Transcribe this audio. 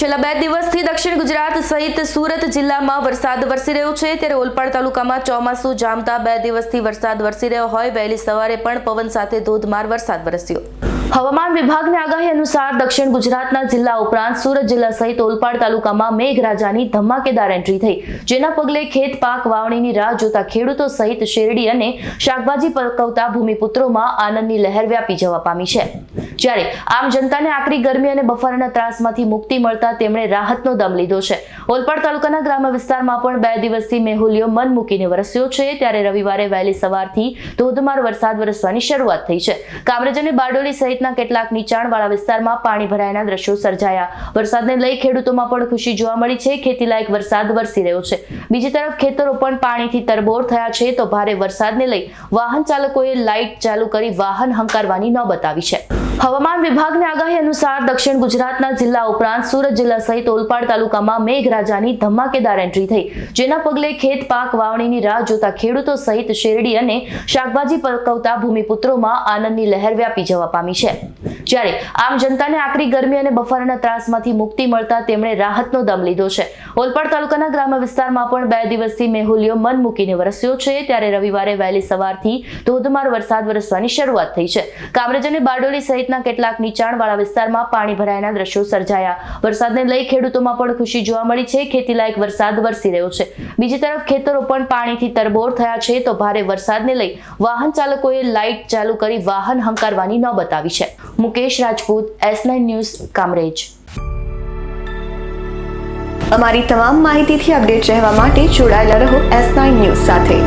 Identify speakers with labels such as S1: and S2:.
S1: છેલ્લા બે દિવસથી દક્ષિણ ગુજરાત સહિત સુરત જિલ્લામાં વરસાદ વરસી રહ્યો છે. ત્યારે ઓલપાડ તાલુકામાં ચોમાસું જામતા બે દિવસથી વરસાદ વરસી રહ્યો હોય. વહેલી સવારે પણ પવન સાથે ધોધમાર વરસાદ વરસ્યો. હવામાન વિભાગની આગાહી અનુસાર દક્ષિણ ગુજરાતના જિલ્લા ઉપરાંત સુરત જિલ્લા સહિત ઓલપાડ તાલુકામાં મેઘરાજાની ધમાકેદાર એન્ટ્રી થઈ. જેના પગલે ખેત, પાક, વાવણીની રાહ જોતા ખેડૂતો સહિત શેરડી અને શાકભાજી પકવતા ભૂમિપુત્રોમાં આનંદની લહેર વ્યાપી જવા પામી છે. જ્યારે આમ જનતાને આકરી ગરમી અને બફારાના ત્રાસમાંથી મુક્તિ મળતા તેમણે રાહતનો દમ લીધો છે. ઓલપાડ તાલુકાના ગ્રામ્ય વિસ્તારમાં પણ બે દિવસથી મેહુલિયો મન મૂકીને વરસ્યો છે. ત્યારે રવિવારે વહેલી સવારથી ધોધમાર વરસાદ વરસવાની શરૂઆત થઈ છે. કામરેજ અને બારડોલી સહિતના કેટલાક નીચાણવાળા વિસ્તારમાં પાણી ભરાયાના દ્રશ્યો સર્જાયા. વરસાદને લઈ ખેડૂતોમાં પણ ખુશી જોવા મળી છે. ખેતીલાયક વરસાદ વરસી રહ્યો છે. બીજી તરફ ખેતરો પણ પાણીથી તરબોળ થયા છે તો ભારે વરસાદને લઈ વાહન ચાલકોએ લાઇટ ચાલુ કરી વાહન હંકારવાની નોબત આવી છે. હવામાન વિભાગની આગાહી અનુસાર દક્ષિણ ગુજરાતના જિલ્લા ઉપરાંત સુરત જિલ્લા સહિત ઓલપાડ તાલુકામાં મેઘરાજાની ધમાકેદાર એન્ટ્રી થઈ, જેના પગલે ખેત, પાક, વાવણીની રાહ જોતા ખેડૂતો સહિત શેરડી અને શાકભાજી પકવતા ભૂમિપુત્રોમાં આનંદની લહેર વ્યાપી જવા પામી છે. જ્યારે આમ જનતાને આકરી ગરમી અને બફારાના ત્રાસમાંથી મુક્તિ મળતા તેમણે રાહતનો દમ લીધો છે. ઓલપાડ તાલુકાના ગ્રામ્ય વિસ્તારમાં પણ બે દિવસથી મેહુલિયો મન મૂકીને વરસ્યો છે. ત્યારે રવિવારે વહેલી સવારથી ધોધમાર વરસાદ વરસવાની શરૂઆત થઈ છે. કામરેજ અને બારડોલી સહિતના કેટલાક નીચાણવાળા વિસ્તારમાં પાણી ભરાયાના દ્રશ્યો સર્જાયા. વરસાદને લઈ ખેડૂતોમાં પણ ખુશી જોવા મળી છે. ખેતીલાયક વરસાદ વરસી રહ્યો છે. બીજી તરફ ખેતરો પણ પાણીથી તરબોળ થયા છે તો ભારે વરસાદને લઈ વાહન ચાલકોએ લાઇટ ચાલુ કરી વાહન હંકારવાની નોબત આવી છે. Mukesh Rajput, S news, Kamrej.
S2: અમારી તમામ માહિતીથી અપડેટ રહેવા માટે જોડાયેલા રહો એસ ન્યૂઝ સાથે.